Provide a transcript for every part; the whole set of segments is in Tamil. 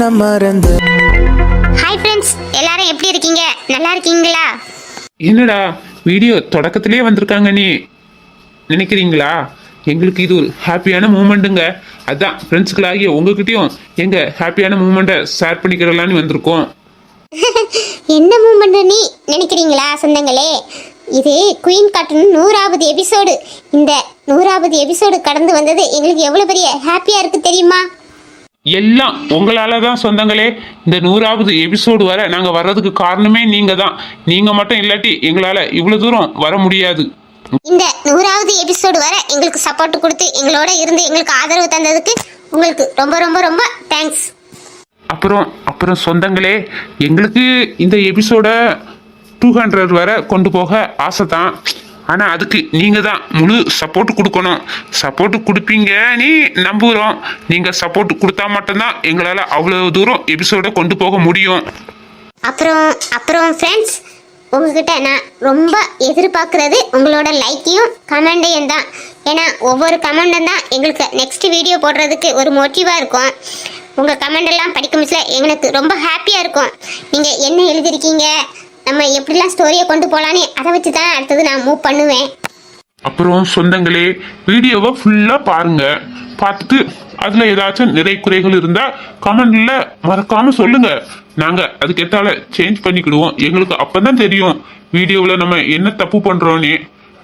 என்ன மறந்து? ஹாய் ஃப்ரெண்ட்ஸ் எல்லாரும் எப்படி இருக்கீங்க? நல்லா இருக்கீங்களா? என்னடா வீடியோ தொடக்கத்திலே வந்திருக்காங்க நீ. நினைக்கிறீங்களா? எங்களுக்கு இது ஒரு ஹாப்பியான மூமெண்ட்டுங்க அதான் ஃப்ரெண்ட்ஸுக்களாகிய உங்ககிட்டயும் எங்க ஹாப்பியான மூமெண்ட்டை ஷேர் பண்ணிக்கிறலான்னு வந்திருக்கோம். என்ன மூமெண்ட் நீ நினைக்கிறீங்களா சொந்தங்களே? இது குயின் கார்ட்டூன் நூறாவது எபிசோடு இந்த நூறாவது எபிசோடு கடந்து வந்தது எங்களுக்கு எவ்வளோ பெரிய ஹாப்பியாக இருக்கு தெரியுமா? எல்லாம் உங்களால தான் சொந்தங்களே. இந்த நூறாவது எபிசோடு வர நாங்கள் வர்றதுக்கு காரணமே நீங்க தான் நீங்க மட்டும் இல்லாட்டி எங்களால் இவ்வளோ தூரம் வர முடியாது. இந்த நூறாவது எபிசோடு வர எங்களுக்கு சப்போர்ட் கொடுத்து எங்களோட இருந்து எங்களுக்கு ஆதரவு தந்ததுக்கு உங்களுக்கு ரொம்ப ரொம்ப ரொம்ப தேங்க்ஸ் அப்புறம் அப்புறம் சொந்தங்களே எங்களுக்கு இந்த எபிசோட டூ ஹண்ட்ரட் வரை கொண்டு போக ஆசை தான் ஆனால் அதுக்கு நீங்கள் தான் முழு சப்போர்ட் கொடுக்கணும். சப்போர்ட் கொடுப்பீங்கன்னு நம்புகிறோம் நீங்கள் சப்போர்ட் கொடுத்தா மட்டும்தான் எங்களால் அவ்வளோ தூரம் எபிசோடை கொண்டு போக முடியும். அப்புறம் அப்புறம் ஃப்ரெண்ட்ஸ் உங்ககிட்ட நான் ரொம்ப எதிர்பார்க்குறது உங்களோட லைக்கையும் கமெண்டையும் தான். ஏன்னா ஒவ்வொரு கமெண்டும் தான் எங்களுக்கு நெக்ஸ்ட் வீடியோ போடுறதுக்கு ஒரு மோட்டிவாக இருக்கும். உங்கள் கமெண்ட் எல்லாம் படிக்கும் மிஸ்ல எங்களுக்கு ரொம்ப ஹாப்பியாக இருக்கும். நீங்கள் என்ன எழுதியிருக்கீங்க நம்ம எப்படிலாம் ஸ்டோரியை கொண்டு போகலான்னு அதை வச்சு தான் அடுத்தது நான் மூவ் பண்ணுவேன். அப்புறம் சொந்தங்களே வீடியோவை ஃபுல்லாக பாருங்க. பார்த்துட்டு அதில் ஏதாச்சும் நிறை குறைகள் இருந்தால் கமெண்டில் மறக்காமல் சொல்லுங்க. நாங்கள் அதுக்கேற்றால சேஞ்ச் பண்ணிக்கிடுவோம். எங்களுக்கு அப்போ தான் தெரியும். வீடியோவில் நம்ம என்ன தப்பு பண்ணுறோன்னு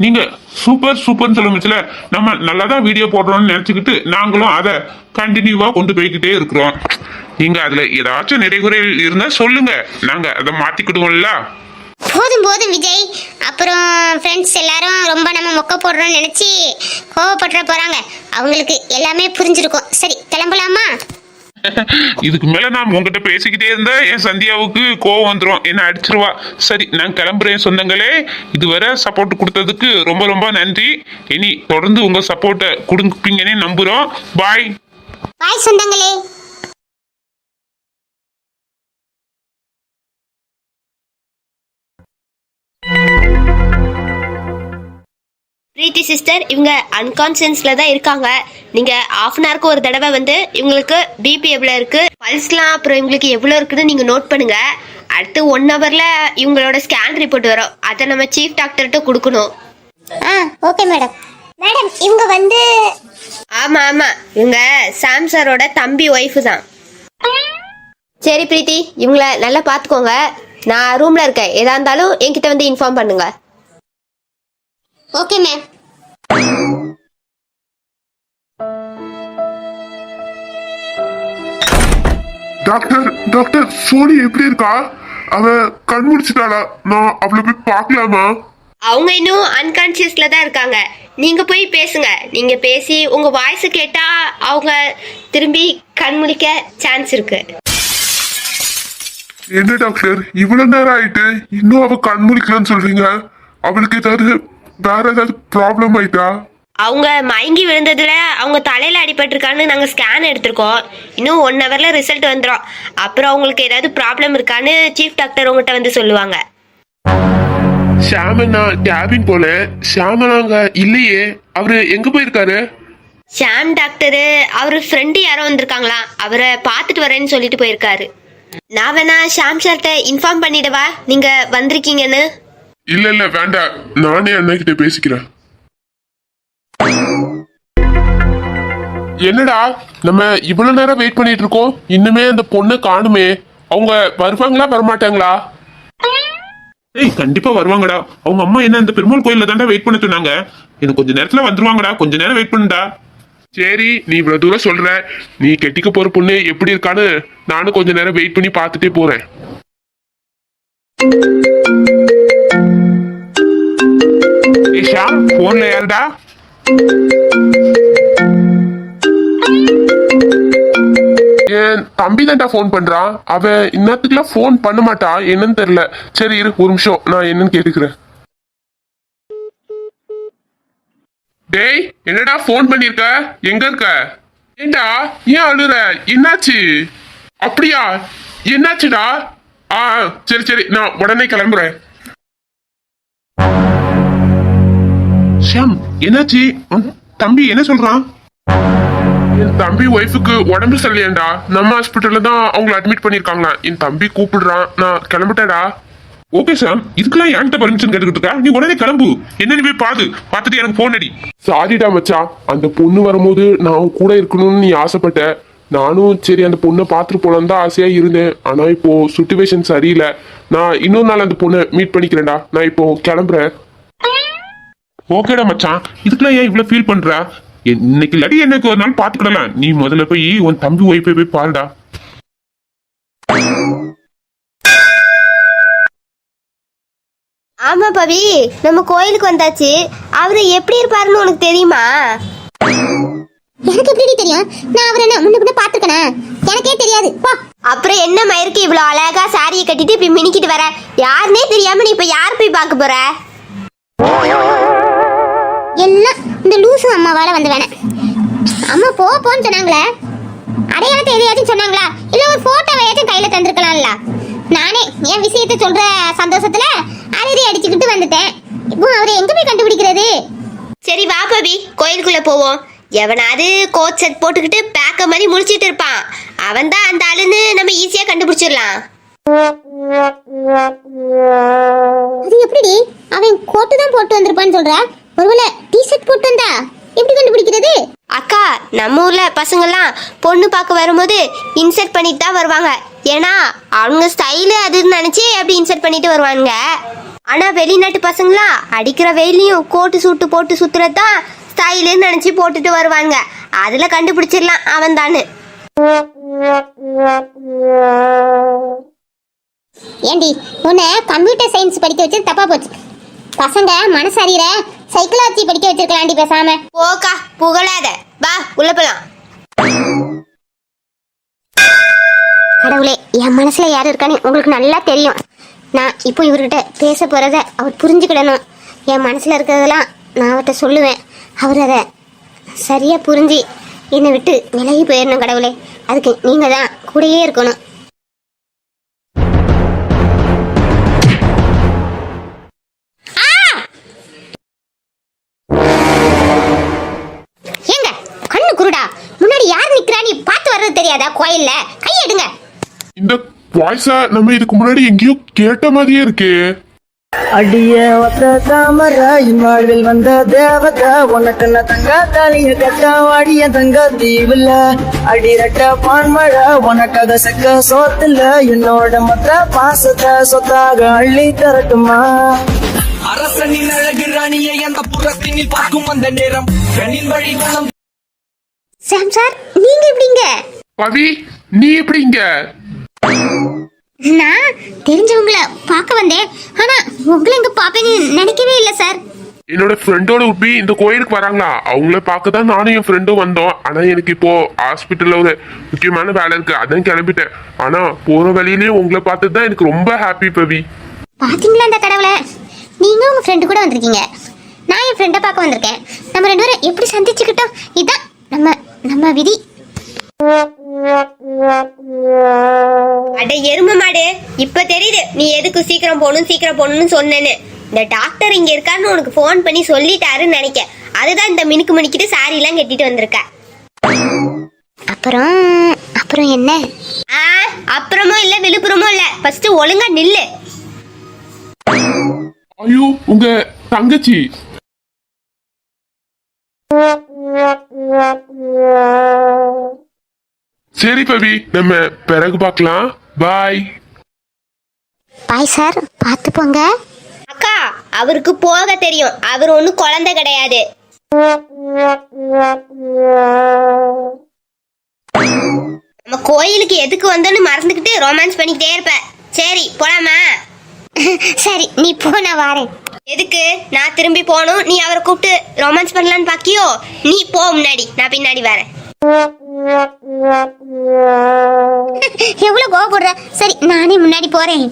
நீங்கள் சூப்பர் சூப்பர்னு சொல்லுங்கச்சுல நம்ம நல்லா தான் வீடியோ போடுறோம்னு நினச்சிக்கிட்டு நாங்களும் அதை கண்டினியூவாக கொண்டு போய்கிட்டே இருக்கிறோம். நீங்கள் அதில் ஏதாச்சும் நிறைகுறைகள் இருந்தா இருந்தால் சொல்லுங்க. நாங்கள் அதை மாற்றிக்கிடுவோம்ல போதும் போதும் விஜய். அப்புறம் ஃப்ரெண்ட்ஸ் எல்லாரும் ரொம்ப நம்ம மொக்க போடுறோம்னு நினச்சி கோவப்பட்டுற போகிறாங்க அவங்களுக்கு எல்லாமே புரிஞ்சிருக்கும். சரி கிளம்பலாமா? இதுக்கு மேல நான் உங்ககிட்ட பேசிக்கிட்டே இருந்தா என் சந்தியாவுக்கு கோவம் வந்துடும் என்ன அடிச்சிருவா. சரி நான் கிளம்புறேன் சொந்தங்களே. இதுவரை சப்போர்ட் கொடுத்ததுக்கு ரொம்ப ரொம்ப நன்றி. இனி தொடர்ந்து உங்க சப்போர்ட்டை கொடுப்பீங்கன்னு நம்புறோம். பாய் பாய் சொந்தங்களே. பிரீத்தி சிஸ்டர் இவங்க அன்கான்சியன்ஸ்ல தான் இருக்காங்க. நீங்க ஆஃப் அன் ஹவருக்கு ஒரு தடவை வந்து இவங்களுக்கு பிபி எவ்வளோ இருக்கு. பல்ஸ்லாம் அப்புறம் இவங்களுக்கு எவ்வளோ இருக்குன்னு நீங்க நோட் பண்ணுங்க. அடுத்து ஒன் ஹவர்ல இவங்களோட ஸ்கேன் ரிப்போர்ட் வரும். அதை நம்ம சீஃப் டாக்டர்கிட்ட கொடுக்கணும். ஆ ஓகே மேடம் மேடம் இவங்க வந்து ஆமா ஆமா. இவங்க சாம் சாரோட தம்பி ஒய்ஃபு தான். சரி பிரீத்தி இவங்கள நல்லா பார்த்துக்கோங்க. நான் ரூம்ல இருக்கேன். எதா இருந்தாலும் என்கிட்ட வந்து இன்ஃபார்ம் பண்ணுங்க. Okay ma'am. Doctor doctor Soni எப்படி இருக்கா? அவ கண் முடிச்சிட்டாளா? நான் அவளை போய் பார்க்கலாமா? அவங்க இன்னும் அன்கான்சியஸ்ல தான் இருக்காங்க. நீங்க போய் பேசுங்க. நீங்க பேசி உங்க வாய்ஸ் கேட்டா அவங்க திரும்பி கண் முழிக்க சான்ஸ் இருக்கு. என்ன டாக்டர்? இவ்வளவு நேரம் ஆயிட்டு இன்னும் அவ கண் முடிக்கலன்னு சொல்றீங்க? அவளுக்கு ஏதாவது வேற ஏதாவது ப்ராப்ளம் ஆயிட்டா? அவங்க மயங்கி விழுந்ததுல அவங்க தலையில அடிபட்டிருக்கான்னு நாங்க ஸ்கேன் எடுத்திருக்கோம். இன்னும் ஒன் ஹவர்ல ரிசல்ட் வந்துடும் அப்புறம் அவங்களுக்கு ஏதாவது ப்ராப்ளம் இருக்கான்னு சீஃப் டாக்டர் உங்ககிட்ட வந்து சொல்லுவாங்க. ஷாமண்ணா கேபின் போல. ஷாமனாங்க இல்லையே. அவரு எங்க போயிருக்காரு? ஷாம் டாக்டரு அவர் ஃப்ரெண்டு யாரோ வந்திருக்காங்களாம் அவரை பார்த்துட்டு வரேன்னு சொல்லிட்டு போயிருக்காரு. நான் வேணா ஷாம் சார்கிட்ட இன்ஃபார்ம் பண்ணிடவா? நீங்க வந்திருக்கீங்கன்னு. இல்ல இல்ல வேண்டாம் நானே அண்ணா கிட்ட பேசிக்கிறேன். என்னடா நம்ம இவ்வளவு நேரம் வெயிட் பண்ணிட்டு இருக்கோம். இன்னுமே அந்த பொண்ணை காணுமே. அவங்க வருவாங்களா வரமாட்டாங்களா? ஏய் கண்டிப்பா வருவாங்கடா. அவங்க அம்மா என்ன இந்த பெருமாள் கோயில்ல தாண்டா வெயிட் பண்ண சொன்னாங்க எனக்கு கொஞ்ச நேரத்துல வந்துருவாங்கடா. கொஞ்ச நேரம் வெயிட் பண்ணுடா. சரி நீ இவ்வளவு தூரம் சொல்ற. நீ கெட்டிக்க போற பொண்ணு எப்படி இருக்கான்னு நானும் கொஞ்ச நேரம் வெயிட் பண்ணி பார்த்துட்டே போறேன். ஷாம் போன்ல யாருடா என் தம்பி தான்டா ஃபோன் பண்றான். அவன் இன்னத்துக்குலாம் ஃபோன் பண்ண மாட்டா. என்னன்னு தெரியல. சரி இரு ஒரு நிமிஷம். நான் என்னன்னு கேட்டுக்கிறேன். டேய் என்னடா ஃபோன் பண்ணிருக்க? எங்க இருக்க? ஏண்டா ஏன் அழுற? என்னாச்சு? அப்படியா? என்னாச்சுடா? ஆ சரி சரி. நான் உடனே கிளம்புறேன். ஷாம் என்னாச்சு? உன் தம்பி என்ன சொல்றான்? என் தம்பி ஒய்ஃபுக்கு உடம்பு சரியில்லையாண்டா. நம்ம ஹாஸ்பிட்டல்ல தான் அவங்கள அட்மிட் பண்ணிருக்காங்களா என் தம்பி கூப்பிடுறான். நான் கிளம்பிட்டேடா ஓகே சாம் இதுக்கெல்லாம் என்கிட்ட பர்மிஷன் கேட்டுக்கிட்டு இருக்கா? நீ உடனே கிளம்பு. என்னன்னு போய் பாரு. பார்த்துட்டு எனக்கு போன் அடி. சாரிடா மச்சான். அந்த பொண்ணு வரும்போது நான் கூட இருக்கணும்னு நீ ஆசைப்பட்ட. நானும் சரி அந்த பொண்ணை பார்த்துட்டு போலான்னு தான் ஆசையா இருந்தேன். ஆனா இப்போ சுச்சுவேஷன் சரியில்லை. நான் இன்னொரு நாள் அந்த பொண்ணை மீட் பண்ணிக்கிறேன்டா. நான் இப்போ கிளம்புறேன். ஓகேடா மச்சான் இதுக்கெல்லாம் ஏன் இவ்வளவு ஃபீல் பண்ற? எ- இன்னைக்கு இல்லாட்டி எனக்கு ஒரு நாள் பாத்துக்கிடலாம் நீ முதல்ல போய் உன் தம்பி ஒய்ஃபை போய் பாருடா. ஆமா பவி நம்ம கோயிலுக்கு வந்தாச்சு. அவரு எப்படி இருப்பாருன்னு உனக்கு தெரியுமா? எனக்கு எப்படி தெரியும்? நான் அவரை என்ன முன்ன பின்ன எனக்கே தெரியாது. போ. அப்புறம் என்ன மயிருக்கு இவ்வளோ அழகா சாரியை கட்டிட்டு இப்படி மினிக்கிட்டு வர? யாருன்னே தெரியாம நீ இப்ப யார் போய் பார்க்க போற? எல்லாம் இந்த லூசு அம்மாவால வந்து வேணாம். அம்மா போ போன்னு சொன்னாங்களே. அடையாளத்தை எதையாச்சும் சொன்னாங்களா? இல்ல ஒரு போட்டோவையாச்சும் கையில தந்திருக்கலாம்ல. நானே என் விஷயத்தை சொல்ற சந்தோஷத்துல அலறி அடிச்சுக்கிட்டு வந்துட்டேன். இப்போ அவரை எங்க போய் கண்டுபிடிக்கிறது? சரி வா பவி கோயிலுக்குள்ள போவோம். எவனாவது கோட் செட் போட்டுக்கிட்டு பேக்க மாதிரி முழிச்சிட்டு இருப்பான். அவன் தான் அந்த ஆளுன்னு நம்ம ஈஸியா கண்டுபிடிச்சிடலாம். அது எப்படி அவன் கோட்டு தான் போட்டு வந்திருப்பான்னு சொல்ற? ஒருவேளை போட்டு வந்தா எப்படி கண்டுபிடிக்கிறது? அக்கா நம்ம ஊர்ல பசங்கெல்லாம் பொண்ணு பார்க்க வரும்போது இன்சர்ட் பண்ணிட்டு தான் வருவாங்க. ஏன்னா அவங்க ஸ்டைலு அதுன்னு நினைச்சு அப்படி இன்சர்ட் பண்ணிட்டு வருவாங்க ஆனா வெளிநாட்டு பசங்களாம் அடிக்கிற வெயிலையும் கோட்டு சூட்டு போட்டு சுத்துறது தான் ஸ்டைலுன்னு நினைச்சு போட்டுட்டு வருவாங்க. அதுல கண்டுபிடிச்சிடலாம் அவன் தானு ஏண்டி உன்னை கம்ப்யூட்டர் சயின்ஸ் படிக்க வச்சது தப்பா போச்சு. பசங்க மனசு அறிகிற சைக்காலஜி படிக்க வச்சிருக்கலாண்டி பேசாம. போக்கா புகழாத. வா உள்ள போலாம். கடவுளே என் மனசுல யார் இருக்கான்னு உங்களுக்கு நல்லா தெரியும். நான் இப்போ இவர்கிட்ட பேச போறத அவர் புரிஞ்சுக்கிடணும். என் மனசுல இருக்கிறதெல்லாம் நான் அவர்கிட்ட சொல்லுவேன். அவர் அதை சரியா புரிஞ்சு என்னை விட்டு விலகி போயிடணும் கடவுளே. அதுக்கு நீங்க தான் கூடயே இருக்கணும். தெரியாதா கோயில்ல? கையெடுங்க. இந்த வாய்ஸ நம்ம இதுக்கு முன்னாடி எங்கேயோ கேட்ட மாதிரியே இருக்கே. அடிய ஒத்த தாமர என் வாழ்வில் வந்த தேவதை உனக்கு நான் தங்க தாலிய கட்ட வாடிய தங்க தீவுல. அடி ரெட்ட பான்மழை உனக்காக சக்க சோத்துல. என்னோட மொத்த பாசத்தை சொத்தாக அள்ளி தரட்டுமா? அரசனின் அழகு ராணியை அந்த புறத்தினில் பார்க்கும் அந்த நேரம். கண்ணின் வழி சாம் சார் நீங்க எப்படிங்க? பவி நீ எப்படி இங்க? நான் தெரிஞ்சவங்கள பார்க்க வந்தேன். ஆனா உங்களை இங்க பாப்பேன்னு நினைக்கவே இல்லை சார் என்னோட ஃப்ரெண்டோட உப்பி இந்த கோயிலுக்கு வராங்களா? அவங்கள பார்க்க தான் நானும் என் ஃப்ரெண்டும் வந்தோம். ஆனா எனக்கு இப்போ ஹாஸ்பிட்டல்ல ஒரு முக்கியமான வேலை இருக்கு. அதான் கிளம்பிட்டேன். ஆனா போற வழியிலயும் உங்களை பார்த்தது தான் எனக்கு ரொம்ப ஹாப்பி பவி. பாத்தீங்களா அந்த கடவுளை? நீங்க உங்க ஃப்ரெண்டு கூட வந்திருக்கீங்க. நான் என் ஃப்ரெண்டை பார்க்க வந்திருக்கேன். நம்ம ரெண்டு பேரும் எப்படி சந்திச்சுக்கிட்டோம்? இதான் நம்ம நம்ம விதி. அட எரும மாடு. இப்ப தெரியுது. நீ எதுக்கு சீக்கிரம் போகணும் சீக்கிரம் போகணும்னு சொன்னேன்னு. இந்த டாக்டர் இங்க இருக்காருன்னு உனக்கு ஃபோன் பண்ணி சொல்லிட்டாருன்னு நினைக்க அதுதான் இந்த மினுக்கு மினுக்கிட்டு சாரி எல்லாம் கட்டிட்டு வந்திருக்க. அப்புறம் அப்புறம் என்ன? ஆ அப்புறமும் இல்ல விழுப்புரமும் இல்ல. ஃபர்ஸ்ட் ஒழுங்கா நில்லு. ஐயோ உங்க தங்கச்சி. சரி பவி. நம்ம பிறகு பார்க்கலாம். பாய் பாய் சார் பார்த்து போங்க. அக்கா அவருக்கு போக தெரியும். அவர் ஒன்றும் குழந்தை கிடையாது. நம்ம கோயிலுக்கு எதுக்கு வந்தோன்னு மறந்துக்கிட்டு ரொமான்ஸ் பண்ணிக்கிட்டே இருப்ப சரி போலாமா? சரி நீ போ நான் வாரேன். எதுக்கு? நான் திரும்பி போகணும். நீ அவரை கூப்பிட்டு ரொமான்ஸ் பண்ணலான்னு பாக்கியோ? நீ போ முன்னாடி. நான் பின்னாடி வரேன். எவ்வளவு கோவப்படுற? சரி நானே முன்னாடி போறேன்.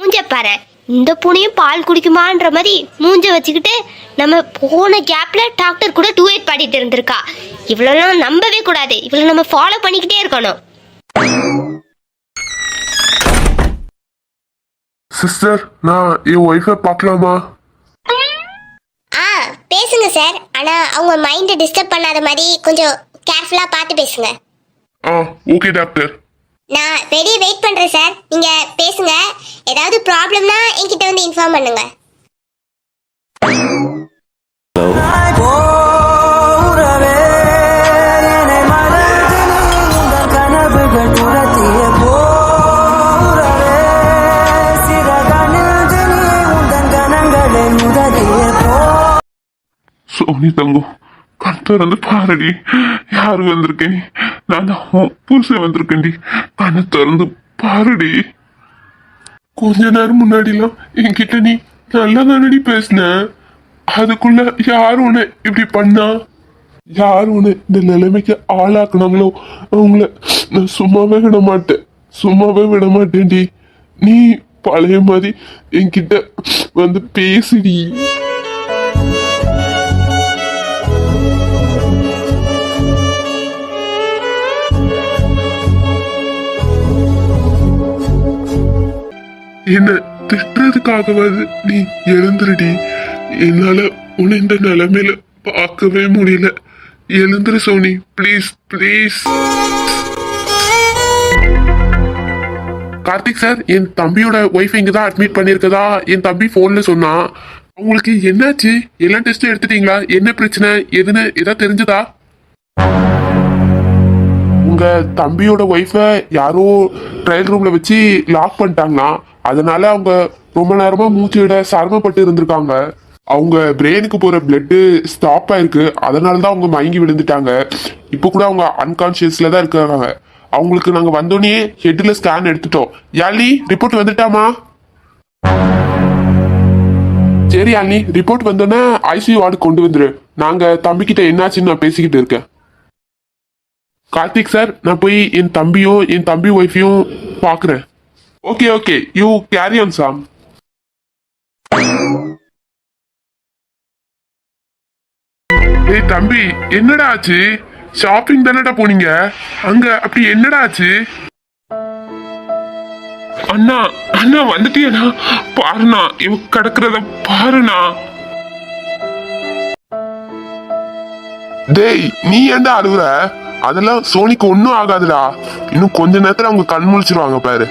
மூஞ்ச பாரு. இந்த பூனையும் பால் குடிக்குமான்ற மாதிரி மூஞ்ச வச்சுக்கிட்டு நம்ம போன கேப்ல டாக்டர் கூட டூ எயிட் பாடிட்டு இருந்திருக்கா. இவ்வளோலாம் நம்பவே கூடாது. இவ்வளோ நம்ம ஃபாலோ பண்ணிக்கிட்டே இருக்கணும். சிஸ்டர் நான் என் ஒய்ஃபை பார்க்கலாமா? பேசுங்க சார். ஆனா அவங்க மைண்டை டிஸ்டர்ப் பண்ணாத மாதிரி கொஞ்சம் கேர்ஃபுல்லா பார்த்து பேசுங்க. ஆ ஓகே டாக்டர் நான் வெளியே வெயிட் பண்றேன் சார். நீங்க பேசுங்க. ஏதாவது ப்ராப்ளம்னா என்கிட்ட வந்து இன்ஃபார்ம் பண்ணுங்க. சோனி தங்கம் கண் திறந்து பாருடி. யாரு வந்திருக்கேன்? நான் தான் புருஷன் வந்திருக்கேன்டி. கண்ணை திறந்து பாருடி. கொஞ்ச நேரம் முன்னாடிலாம் என்கிட்ட நீ நல்லா தானடி பேசின? அதுக்குள்ள யார் உன்னை இப்படி பண்ணா? யார் உன்னை இந்த நிலைமைக்கு ஆளாக்குனாங்களோ அவங்கள நான் சும்மாவே விட மாட்டேன். சும்மாவே விட மாட்டேன்டி. நீ பழைய மாதிரி என்கிட்ட வந்து பேசுடி. என்ன திட்டுறதுக்காகவாது நீ எழுந்துருடி. என்னால உன்னை இந்த நிலைமையில பார்க்கவே முடியல. எழுந்துரு Soni please please Karthik sir என் தம்பியோட ஒய்ஃப் இங்கே தான் அட்மிட் பண்ணியிருக்கதா? என் தம்பி ஃபோனில் சொன்னான் உங்களுக்கு என்னாச்சு? எல்லா டெஸ்ட்டும் எடுத்துட்டீங்களா? என்ன பிரச்சனை? எதுன்னு ஏதாவது தெரிஞ்சதா? உங்க தம்பியோட ஒய்ஃபை யாரோ ட்ரையல் ரூம்ல வச்சு லாக் பண்ணிட்டாங்கன்னா அதனால அவங்க ரொம்ப நேரமா மூச்சு விட சிரமப்பட்டு இருந்திருக்காங்க. அவங்க பிரெயினுக்கு போற பிளட்டு ஸ்டாப் ஆயிருக்கு. அதனால தான் அவங்க மயங்கி விழுந்துட்டாங்க. இப்போ கூட அவங்க அன்கான்சியஸ்ல தான் இருக்காங்க அவங்களுக்கு நாங்க வந்தோடனே ஹெட்ல ஸ்கேன் எடுத்துட்டோம். யாழி ரிப்போர்ட் வந்துட்டாமா சரி யாழி ரிப்போர்ட் வந்தோடனே ஐசியூ வார்டு கொண்டு வந்துரு. நாங்க தம்பிக்கிட்ட என்னாச்சுன்னு நான் பேசிக்கிட்டு இருக்கேன். கார்த்திக் சார் நான் போய் என் தம்பியும் என் தம்பி ஒய்ஃபையும் பார்க்குறேன் okay okay you carry on Sam ஏய் தம்பி என்னடா ஆச்சு? ஷாப்பிங் தானடா போனீங்க? அங்க அப்படி என்னடா ஆச்சு? அண்ணா அண்ணா வந்துட்டியண்ணா? பாருண்ணா இவ கிடக்குறத பாருண்ணா. டேய் நீ ஏன்டா அழுகுற அதெல்லாம் சோனிக்கு ஒன்றும் ஆகாதுடா. இன்னும் கொஞ்ச நேரத்துல அவங்க கண் முழிச்சிருவாங்க பாரு.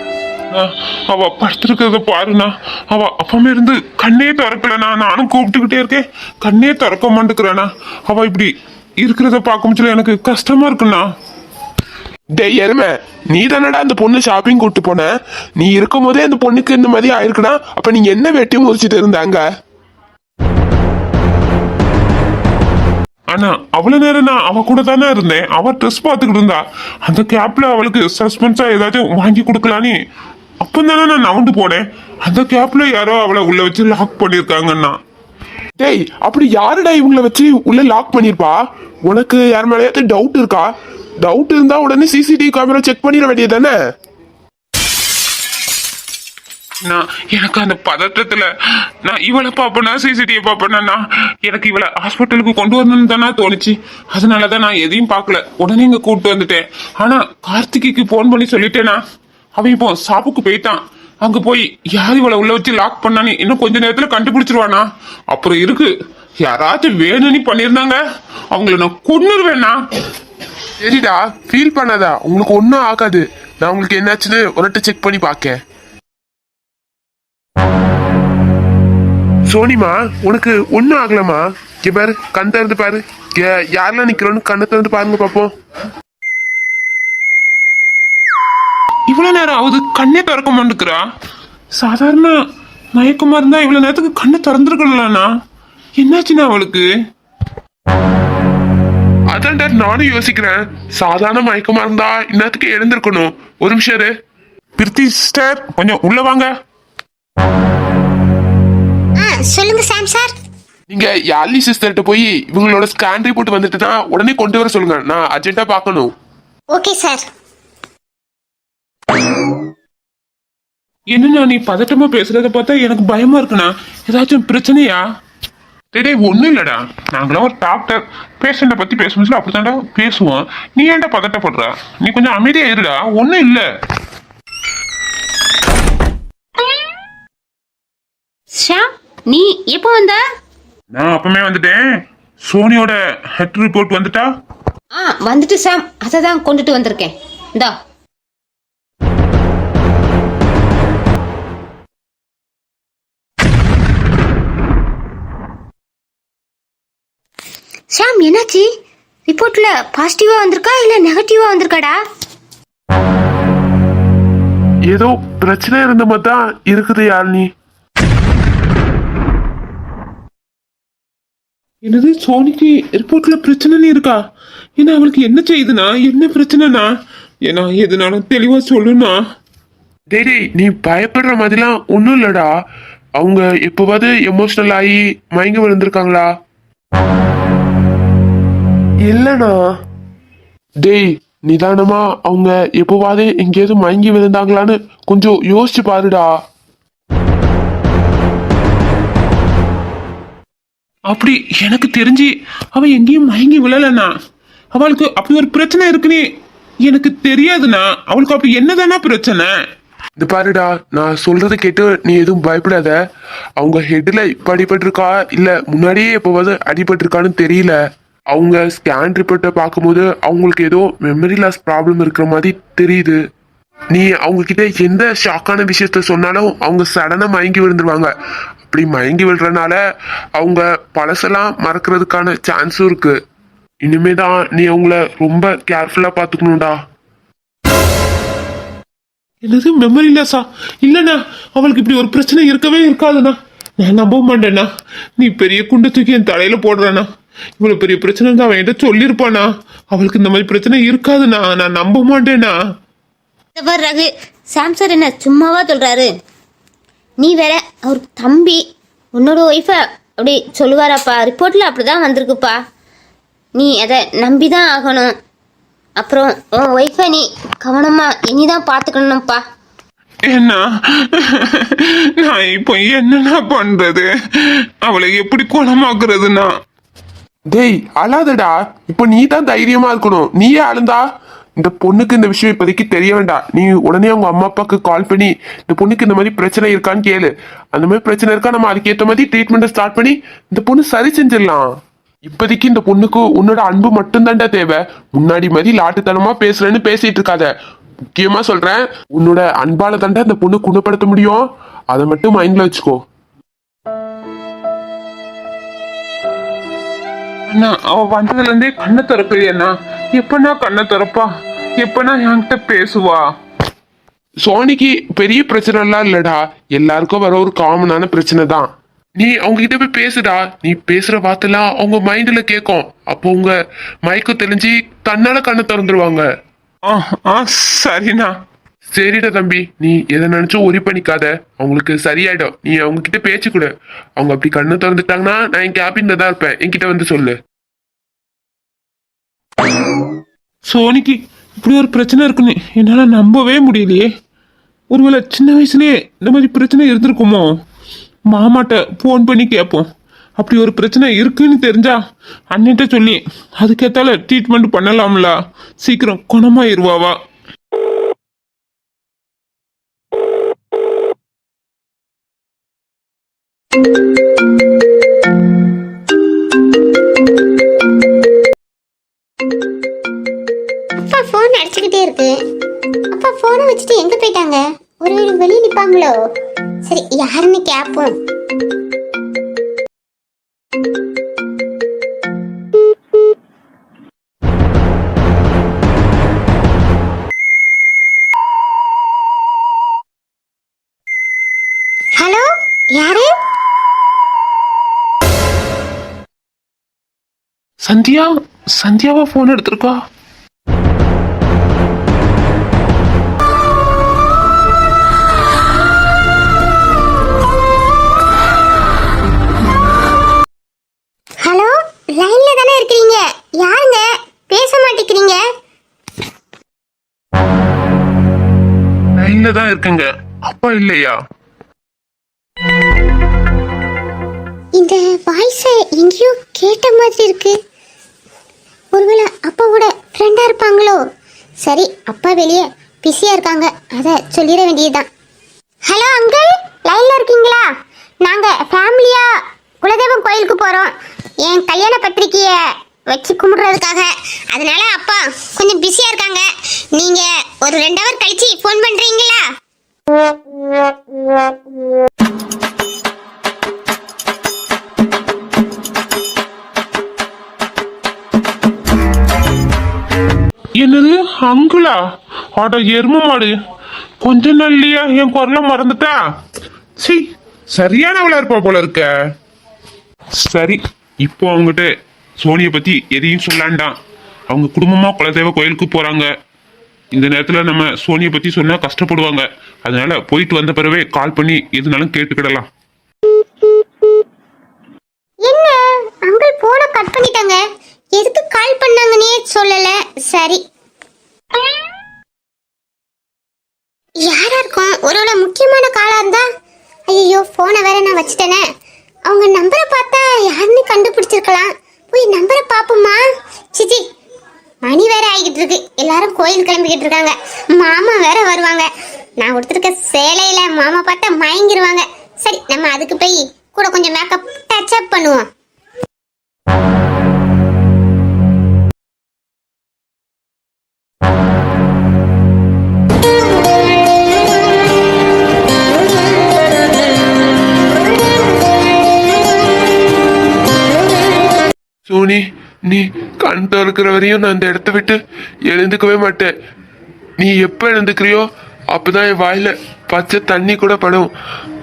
அவ படுத்திருக்கிறத பாருண்ணா. அவ அப்பமே இருந்து கண்ணே திறக்கலண்ணா. நானும் கூப்பிட்டுக்கிட்டே இருக்கேன். கண்ணே திறக்க மாட்டேங்கிறேண்ணா. அவ இப்படி இருக்கிறத பார்க்க முடியல எனக்கு கஷ்டமா இருக்குண்ணா. டேய் எருமை நீ தானடா அந்த பொண்ணு ஷாப்பிங் கூட்டு போன? நீ இருக்கும் போதே அந்த பொண்ணுக்கு இந்த மாதிரி ஆயிருக்குன்னா அப்ப நீங்க என்ன வெட்டி முறிச்சிட்டு இருந்தாங்க? ஆனா அவ்வளவு நேரம் நான் அவ கூட தானே இருந்தேன். அவ ட்ரெஸ் பார்த்துக்கிட்டு இருந்தா. அந்த கேப்ல அவளுக்கு சஸ்பென்ஸா ஏதாச்சும் வாங்கி கொடுக்கலான்னு தானே நான் நவுண்டு போனேன். அந்த கேப்ல யாரோ அவளை உள்ள வச்சு லாக் பண்ணியிருக்காங்கண்ணா டேய் அப்படி யாருடா இவங்கள வச்சு உள்ள லாக் பண்ணிருப்பா உனக்கு யார் மேலேயாவது டவுட் இருக்கா? டவுட் இருந்தா உடனே சிசிடிவி கேமரா செக் பண்ணிட வேண்டியதானே நான் எனக்கு அந்த பதட்டத்துல நான் இவளை பார்ப்பேனா சிசிடிவி பாப்பேனா எனக்கு இவளை ஹாஸ்பிட்டலுக்கு கொண்டு வரணும்னு தானே தோணுச்சு. அதனால தான் நான் எதையும் பார்க்கல. உடனே இங்க கூப்பிட்டு வந்துட்டேன். ஆனா கார்த்திகைக்கு போன் பண்ணி சொல்லிட்டேனா அவன் இப்போ ஷாப்புக்கு போயிட்டான். அங்க போய் யார் இவளை உள்ள வச்சு லாக் பண்ணான்னு இன்னும் கொஞ்ச நேரத்துல கண்டுபிடிச்சிருவானா? அப்புறம் இருக்கு யாராச்சும் வேணும்னு பண்ணியிருந்தாங்க அவங்கள நான் கொன்னுருவேண்ணா சரிடா ஃபீல் பண்ணாதா. உங்களுக்கு ஒன்றும் ஆகாது. நான் உங்களுக்கு என்னாச்சுன்னு ஒருட்ட செக் பண்ணி பார்க்கேன். சோனிமா உனக்கு ஒன்றும் ஆகலமா இங்கே பாரு கண் திறந்து பாரு. யாரெல்லாம் நிற்கிறோம்னு கண்ணை திறந்து பாருங்க பார்ப்போம் இவ்வளோ நேரம் ஆகுது கண்ணே திறக்க மாட்டேங்கிறா. சாதாரண மயக்கமாக இருந்தால் இவ்வளோ நேரத்துக்கு கண்ணை திறந்துருக்கலாம்ண்ணா. என்னாச்சுண்ணா அவளுக்கு? அதான்டா நானும் யோசிக்கிறேன். சாதாரண மயக்கமாக இருந்தா இன்னத்துக்கு எழுந்திருக்கணும். ஒரு நிமிஷம் பிரித்தி சிஸ்டர் கொஞ்சம் உள்ளே வாங்க. சார். நீங்க யாழ்னி சிஸ்டர்கிட்ட போய் இவங்களோட ஸ்கேன் ரிப்போர்ட் வந்துட்டுனா உடனே கொண்டு வர சொல்லுங்க. நான் அர்ஜென்ட்டா பார்க்கணும். Okay sir. என்னண்ணா நீ பதட்டமா பேசுறத பார்த்தா எனக்கு பயமா இருக்குண்ணா. ஏதாச்சும் பிரச்சனையா? டேய் ஒண்ணும் இல்லடா. நாங்களாம் ஒரு டாக்டர் பேஷண்ட்டை பத்தி பேசணும்ல அப்படித்தான்டா பேசுவோம். நீ ஏன்டா பதட்டப்படுற? நீ கொஞ்சம் அமைதியா இருடா. ஒண்ணும் இல்ல. ஷாம் நீ எப்போ வந்த? நான் அப்பமே வந்துட்டேன். சோனியோட ஹெட் ரிப்போர்ட் வந்துட்டா? ஆ வந்துட்டு சாம். அதை தான் கொண்டுட்டு வந்திருக்கேன். இந்தா. ஷாம் என்னாச்சு? ரிப்போர்ட்ல பாசிட்டிவா வந்திருக்கா இல்ல நெகட்டிவா வந்திருக்காடா? ஏதோ பிரச்சனை இருந்த மாதிரி தான் இருக்குது யாழ்னி. என்னது சோனிக்கு ரிப்போர்ட்ல பிரச்சனைன்னு இருக்கா? ஏன்னா அவளுக்கு என்ன செய்யுதுண்ணா? என்ன பிரச்சனைனா ஏன்னா எதுனாலும் தெளிவா சொல்லுண்ணா. டேய் டேய் நீ பயப்படுற மாதிரிலாம் ஒன்றும் இல்லடா. அவங்க எப்போவாவது எமோஷனல் ஆகி மயங்கி விழுந்திருக்காங்களா? இல்லைண்ணா. டேய் நிதானமா அவங்க எப்போவாவது எங்கேயாவது மயங்கி விழுந்தாங்களான்னு கொஞ்சம் யோசிச்சு பாருடா. அப்படி எனக்கு தெரிஞ்சு அவள் எங்கேயும் மயங்கி விழலண்ணா. அவளுக்கு அப்படி ஒரு பிரச்சனை இருக்குன்னு எனக்கு தெரியாதுண்ணா. அவளுக்கு அப்படி என்னதானா பிரச்சனை? இந்த பாருடா நான் சொல்றதை கேட்டு நீ எதுவும் பயப்படாத. அவங்க ஹெட்ல இப்ப அடிபட்டிருக்கா இல்ல முன்னாடியே எப்போவாவது அடிபட்டிருக்கான்னு தெரியல. அவங்க ஸ்கேன் ரிப்போர்ட்டை பார்க்கும்போது அவங்களுக்கு ஏதோ மெமரி லாஸ் ப்ராப்ளம் இருக்கிற மாதிரி தெரியுது. நீ அவங்க கிட்ட எந்த ஷாக்கான விஷயத்த சொன்னாலும் அவங்க சடனா மயங்கி விழுந்துருவாங்க. அப்படி மயங்கி விழுறனால அவங்க பழசெல்லாம் மறக்கிறதுக்கான சான்ஸும் இருக்கு. இனிமே தான் நீ அவங்கள ரொம்ப கேர்ஃபுல்லா பாத்துக்கணும்டா என்னது மெமரி லாஸா இல்லைண்ணா அவளுக்கு இப்படி ஒரு பிரச்சனை இருக்கவே இருக்காதுண்ணா. நான் நம்ப மாட்டேண்ணா. நீ பெரிய குண்டை தூக்கி என் தலையில போடுறேண்ணா. இவ்வளவு பெரிய பிரச்சனை தான் அவன் என்கிட்ட சொல்லியிருப்பானா? அவளுக்கு இந்த மாதிரி பிரச்சனை இருக்காதுண்ணா. நான் நம்ப மாட்டேண்ணா. ரகு? சாம் சார் என்ன சும்மாவா சொல்றாரு? நீ வேற அவர் தம்பி உன்னோட ஒய்ஃபை அப்படி சொல்லுவாராப்பா. ரிப்போர்ட்ல அப்படிதான் வந்திருக்குப்பா. நீ அதை நம்பி தான் ஆகணும். அப்புறம் உன் ஒய்ஃபை நீ கவனமா இனி தான் பார்த்துக்கணும்ப்பா. என்ன? நான் இப்போ என்னண்ணா பண்றது? அவளை எப்படி குணமாக்குறதுண்ணா? டேய் அழாதடா. இப்போ நீ தான் தைரியமா இருக்கணும். நீயே அழுந்தா இந்த பொண்ணுக்கு இந்த விஷயம் இப்போதைக்கு தெரிய வேண்டாம். நீ உடனே அவங்க அம்மா அப்பாவுக்கு கால் பண்ணி இந்த பொண்ணுக்கு இந்த மாதிரி பிரச்சனை இருக்கான்னு கேளு. அந்த மாதிரி பிரச்சனை இருக்கா நம்ம அதுக்கேற்ற மாதிரி ட்ரீட்மெண்ட்டை ஸ்டார்ட் பண்ணி இந்த பொண்ணு சரி செஞ்சிடலாம். இப்போதைக்கு இந்த பொண்ணுக்கு உன்னோட அன்பு மட்டும்தான்டா தேவை. முன்னாடி மாதிரி லாட்டுத்தனமா பேசுறேன்னு பேசிட்டு இருக்காத. முக்கியமா சொல்றேன் உன்னோட அன்பால தாண்டா இந்த பொண்ணு குணப்படுத்த முடியும். அதை மட்டும் மைண்ட்ல வச்சுக்கோ. அண்ணா அவ வந்ததுல இருந்தே கண்ணை திறக்கலையண்ணா எப்பண்ணா கண்ணை திறப்பா? எப்பண்ணா என்கிட்ட பேசுவா? சோனிக்கு பெரிய பிரச்சனை எல்லாம் இல்லடா. எல்லாருக்கும் வர ஒரு காமனான பிரச்சனை தான். நீ அவங்க கிட்ட போய் பேசுடா. நீ பேசுற வார்த்தைலாம் அவங்க மைண்ட்ல கேட்கும். அப்போ உங்க மயக்கம் தெளிஞ்சு தன்னால கண்ணை திறந்துருவாங்க. ஆ ஆ சரிண்ணா. சரிடா தம்பி நீ எதை நினைச்சும் ஒரி பண்ணிக்காத. அவங்களுக்கு சரியாயிடும். நீ அவங்க கிட்ட பேச்சு கொடு. அவங்க அப்படி கண்ணு திறந்துட்டாங்கன்னா நான் என் கேபின்ல தான் இருப்பேன். என்கிட்ட வந்து சொல்லு. சோனிக்கு இப்படி ஒரு பிரச்சனை இருக்குன்னு என்னால நம்பவே முடியலையே. ஒருவேளை சின்ன வயசுலயே இந்த மாதிரி பிரச்சனை இருந்திருக்குமோ? மாமாட்ட ஃபோன் பண்ணி கேட்போம். அப்படி ஒரு பிரச்சனை இருக்குன்னு தெரிஞ்சா அண்ணிட்ட சொல்லி அதுக்கேத்தால ட்ரீட்மெண்ட் பண்ணலாம்ல. சீக்கிரம் குணமாயிருவாவா? அப்பா ஃபோன் அடிச்சுக்கிட்டே இருக்கு. அப்பா ஃபோனை வச்சுட்டு எங்க போயிட்டாங்க? ஒரு வெளியே நிப்பாங்களோ? சரி யாருன்னு கேட்போம் சந்தியா? சந்தியாவா ஃபோன் எடுத்திருக்கா? ஹலோ லைன்ல தானே இருக்கிறீங்க. யாருங்க? பேச மாட்டேங்கிறீங்க. லைன்ல தான் இருக்குங்க. அப்பா இல்லையா? இந்த வாய்ஸை எங்கேயோ கேட்ட மாதிரி இருக்கு. ஒருவேளை அப்பாவோட ஃப்ரெண்டாக இருப்பாங்களோ? சரி அப்பா வெளியே பிஸியாக இருக்காங்க. அதை சொல்லிட வேண்டியதுதான். ஹலோ அங்கிள் லைனில் இருக்கீங்களா? நாங்கள் ஃபேமிலியாக குலதெய்வம் கோயிலுக்கு போகிறோம் என் கல்யாண பத்திரிக்கையை வச்சு கும்பிட்றதுக்காக. அதனால அப்பா கொஞ்சம் பிஸியாக இருக்காங்க. நீங்கள் ஒரு ரெண்டு ஹவர் கழிச்சு ஃபோன் பண்றீங்களா? என்னது? அங்குலா? அட எரும மாடு. கொஞ்ச நாள்லயா என் குரல மறந்துட்டா? சி சரியானவளா இருப்பா போல இருக்க. சரி இப்போ அவங்ககிட்ட சோனிய பத்தி எதையும் சொல்லாண்டாம். அவங்க குடும்பமா குலதெய்வ கோயிலுக்கு போறாங்க. இந்த நேரத்துல நம்ம சோனிய பத்தி சொன்னா கஷ்டப்படுவாங்க. அதனால போயிட்டு வந்த பிறவே கால் பண்ணி எதுனாலும் கேட்டுக்கிடலாம். என்ன? அங்கிள் போன கட் பண்ணிட்டாங்க. எதுக்கு கால் பண்ணாங்கன்னே சொல்லல. சரி. யாரா இருக்கும் ஒருவேளை முக்கியமான காலா இருந்தா ஐயோ போனை வேற நான் வச்சுட்டேனே. அவங்க நம்பரை பார்த்தா யாருன்னு கண்டுபிடிச்சிருக்கலாம். போய் நம்பரை பார்ப்போமா? சிச்சி மணி வேற ஆகிட்டு இருக்கு. எல்லாரும் கோயில் கிளம்பிக்கிட்டு இருக்காங்க. மாமா வேற வருவாங்க. நான் கொடுத்துருக்க சேலையில மாமா பார்த்தா மயங்கிருவாங்க. சரி நம்ம அதுக்கு போய் கூட கொஞ்சம் மேக்கப் டச் அப் பண்ணுவோம். சோனி நீ கண் திறக்கிற வரையும் நான் இந்த இடத்த விட்டு எழுந்துக்கவே மாட்டேன். நீ எப்போ எழுந்துக்கிறியோ அப்பதான் என் வாயில பச்சை தண்ணி கூட படும்.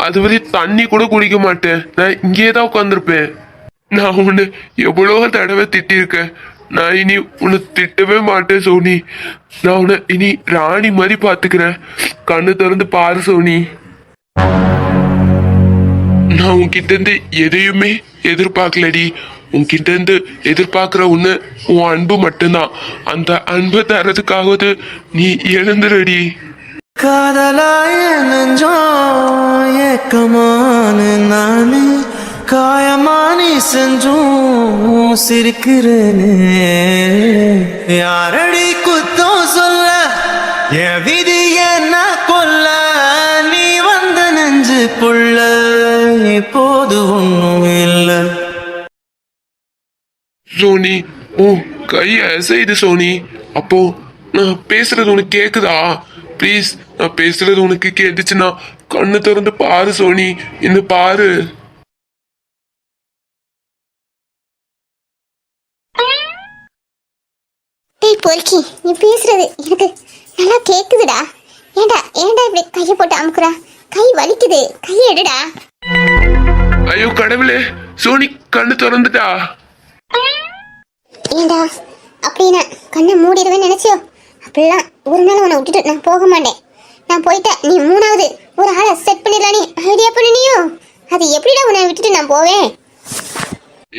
அது வரையும் தண்ணி கூட குடிக்க மாட்டேன். நான் இங்கேயே தான் உட்காந்துருப்பேன் நான் உன்னை எவ்வளோ தடவை திட்டிருக்கேன். நான் இனி உன்னை திட்டவே மாட்டேன் சோனி. நான் உன்னை இனி ராணி மாதிரி பார்த்துக்கிறேன். கண்ணு திறந்து பாரு சோனி. நான் உன்கிட்ட இருந்து எதையுமே எதிர்பார்க்கலடி. உன்கிட்ட இருந்து எதிர்பார்க்கிற ஒண்ணு உன் அன்பு மட்டும்தான். அந்த அன்பு தரதுக்காவது நீ எழுந்துருடி. காதலாய நெஞ்சம் ஏக்கமான நானு காயமானி செஞ்சும் சிரிக்கிறேனே. யாரடி குத்தம் சொல்ல என் விதி என்ன கொல்ல? நீ வந்த நெஞ்சு புள்ள இப்போது ஒன்னும் சோனி? ஓ கை அசைது சோனி. அப்போ நான் பேசுறது உனக்கு கேக்குதா? ப்ளீஸ் நான் பேசுறது உனக்கு கேட்டுச்சுன்னா கண்ணு திறந்து பாரு சோனி. இந்த பாரு. டேய் பொறுக்கி நீ பேசுறது எனக்கு நல்லா கேக்குதுடா. ஏன்டா ஏன்டா இப்படி கையை போட்டு அமுக்குறா? கை வலிக்குது. கையை எடுடா. ஐயோ கடவுளே சோனி கண்ணு திறந்துட்டா? ஏன்டா அப்படின்னா கண்ணை மூடிடுவேன்னு நினைச்சியோ? அப்படிலாம் ஒரு நாள் உன்னை விட்டுட்டு நான் போக மாட்டேன். நான் போயிட்டேன் நீ மூணாவது ஒரு ஆளை செட் பண்ணிடலாம் நீ. ஐடியா பண்ணினியோ அது எப்படிடா உன்னை விட்டுட்டு நான் போவேன்?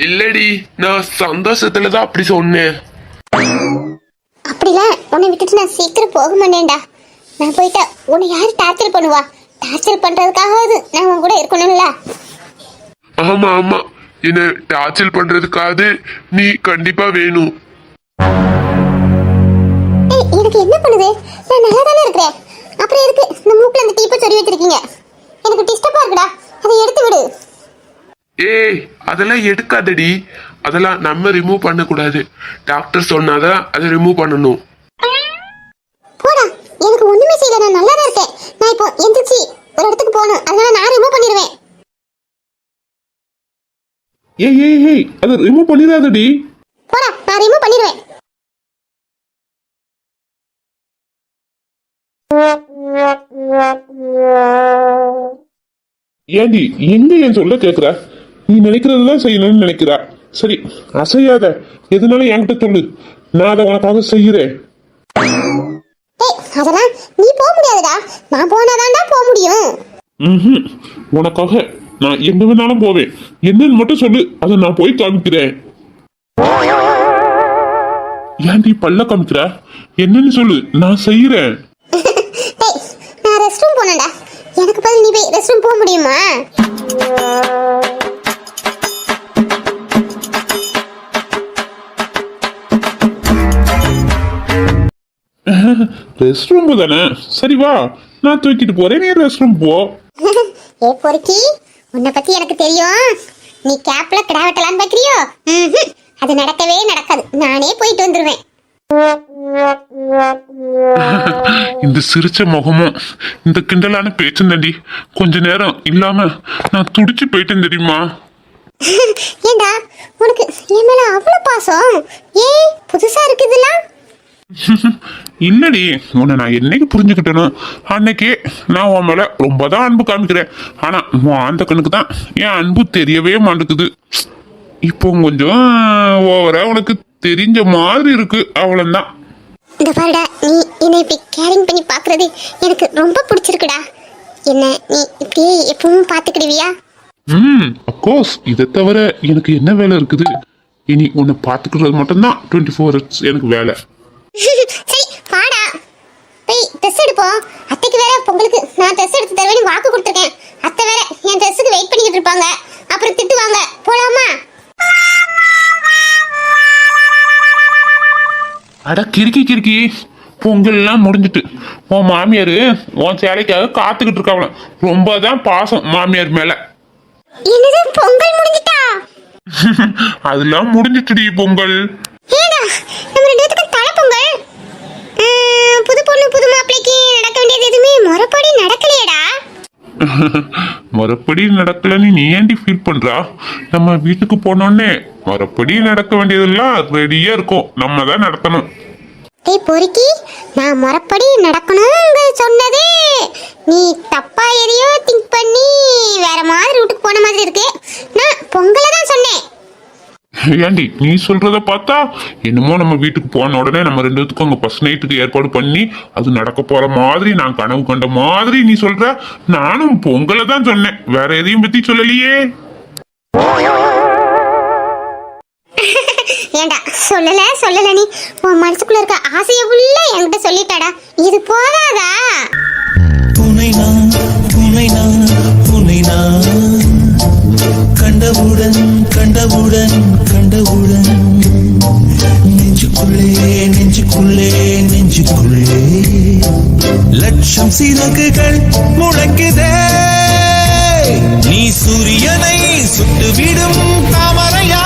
இல்லடி நான் சந்தோஷத்துல தான் அப்படி சொன்னேன். அப்படிலாம் உன்னை விட்டுட்டு நான் சீக்கிரம் போக மாட்டேன்டா. நான் போயிட்டா உன்னை யார் டார்ச்சர் பண்ணுவா? டார்ச்சர் பண்றதுக்காகவது நான் உன் கூட இருக்கணும்ல. ஆமா ஆமா. என்ன டார்ச்சல் பண்றதுக்காவது நீ கண்டிப்பா வேணும். எனக்கு என்ன பண்ணுது? நான் நல்லா தானே இருக்கிறேன். அப்புறம் எதுக்கு இந்த மூக்குல அந்த டீப்பை சொறி வச்சிருக்கீங்க? எனக்கு டிஸ்டர்பா இருக்குடா. அதை எடுத்து விடு. ஏய் அதெல்லாம் எடுக்காதடி. அதெல்லாம் நம்ம ரிமூவ் பண்ணக்கூடாது. டாக்டர் சொன்னாதான் அதை ரிமூவ் பண்ணணும். போடா. எனக்கு ஒண்ணுமே செய்யல. நான் நல்லா தான் இருக்கேன். நான் இப்போ எந்திரிச்சு ஒரு இடத்துக்கு போகணும். அதனால நான் ரிமூவ் பண்ணிடுவேன் ஏய் ஏய் ஏய் அதை ரிமூவ் பண்ணிடாதடி. போடா நான் ரிமூவ் பண்ணிடுவேன். ஏண்டி எங்க என் சொல்ல கேக்குற? நீ நினைக்கிறதுதான் செய்யணும்னு நினைக்கிற. சரி அசையாத. எதுனாலும் என்கிட்ட சொல்லு. நான் அதை உனக்காக செய்கிறேன் ஏய் அதெல்லாம் நீ போக முடியாதுடா. நான் போனாதான்டா போக முடியும். உனக்காக நான் எங்க வேணாலும் போவேன். என்னன்னு மட்டும் சொல்லு. அதை நான் போய் காமிக்கிறேன். ஏன்டி பல்ல காமிக்கிற? என்னன்னு சொல்லு. நான் செய்யறேன் நான் ரெஸ்ட் முடியுமா? ரெஸ்ட் ரூம் தானே? சரி வா. நான் தூக்கிட்டு போறேன். நீ ரெஸ்ட் ரூம் போ. ஏ பொறுக்கி. உன்னை பத்தி எனக்கு தெரியும். நீ கேப்ல கிடா வெட்டலான்னு பாக்குறியோ. அது நடக்கவே நடக்காது. நானே போயிட்டு வந்துருவேன். இந்த சிரிச்ச முகமும் இந்த கிண்டலான பேச்சும் தண்டி கொஞ்ச நேரம் இல்லாம நான் துடிச்சு போயிட்டேன் தெரியுமா? ஏண்டா உனக்கு என் மேல அவ்வளவு பாசம்? ஏன் புதுசா இருக்குதுலாம் இல்லடி உன்னை நான் என்னைக்கு புரிஞ்சுக்கிட்டேனோ? அன்னைக்கே நான் உன் மேல ரொம்ப தான் அன்பு காமிக்கிறேன். ஆனா உன் அந்த கண்ணுக்கு தான் என் அன்பு தெரியவே மாட்டேங்குது. இப்போ கொஞ்சம் ஓவரா உனக்கு தெரிஞ்ச மாதிரி இருக்கு. அவ்வளவுதான். இந்த பாருடா நீ என்னை இப்படி கேரிங் பண்ணி பார்க்கறது எனக்கு ரொம்ப பிடிச்சிருக்குடா. என்ன நீ இப்படியே எப்பவும் பார்த்துக்கிடுவியா ம் அப்கோர்ஸ் இதை தவிர எனக்கு என்ன வேலை இருக்குது? இனி உன்னை பார்த்துக்கிறது மட்டும்தான் டுவெண்ட்டி ஃபோர் எனக்கு வேலை. சரி பாடா போய் ட்ரெஸ் எடுப்போம் அத்தைக்கு வேற பொங்கலுக்கு நான் ட்ரெஸ் எடுத்து தருவேன்னு வாக்கு கொடுத்துருக்கேன். அத்தை வேற என் ட்ரெஸ்ஸுக்கு வெயிட் பண்ணிக்கிட்டு இருப்பாங்க. அப்புறம் திட்டுவாங்க. போலாமா? அட கிறுக்கி கிறுக்கி. பொங்கல்லாம் முடிஞ்சிட்டு. உன் மாமியார் உன் சேலைக்காக காத்துக்கிட்டு இருக்காவலாம் ரொம்ப தான் பாசம் மாமியார் மேல. என்னது பொங்கல் முடிஞ்சிட்டா? அதெல்லாம் முடிஞ்சிட்டுடி பொங்கல் ஏடா நம்ம ரெண்டு பேத்துக்கும் தலை பொங்கல் உம், புது பொண்ணு புது மாப்பிள்ளைக்கு நடக்க வேண்டியது எதுவுமே முறைப்படி நடக்கலையேடா? மறுபடி நடக்கலன்னு நீ ஏன்டி ஃபீல் பண்றா? நம்ம வீட்டுக்கு போனோடனே மறுபடி நடக்க வேண்டியதெல்லாம் ரெடியா இருக்கும். நம்ம தான் நடத்தணும். டேய் பொறுக்கி நான் முறைப்படி நடக்கணுங்க சொன்னதே. நீ தப்பா எதையோ திங்க் பண்ணி வேற மாதிரி ரூட்டுக்கு போன மாதிரி இருக்கு. நான் பொங்கலை தான் சொன்னேன். ஏண்டி நீ சொல்றத பார்த்தா என்னமோ நம்ம வீட்டுக்கு போன உடனே நம்ம ரெண்டு பேத்துக்கும் அங்க ஃபர்ஸ்ட் நைட்டுக்கு ஏற்பாடு பண்ணி அது நடக்க போற மாதிரி நான் கனவு கண்ட மாதிரி நீ சொல்ற நானும் பொங்கலை தான் சொன்னேன். வேற எதையும் பத்தி சொல்லலையே. ஏண்டா சொல்லல சொல்லல நீ. உன் மனசுக்குள்ள இருக்க ஆசைய உள்ள என்கிட்ட சொல்லிட்டாடா. இது போதாதா? உன்னை நான் உன்னை நான் உன்னை நான். கண்டவுடன் கண்டவுடன் கண்டவுடன். நெஞ்சுக்குள்ளே நெஞ்சுக்குள்ளே நெஞ்சுக்குள்ளே. லட்சம் சிறகுகள் முழங்குதே நீ சூரியனை சுட்டுவிடும் தாமரையா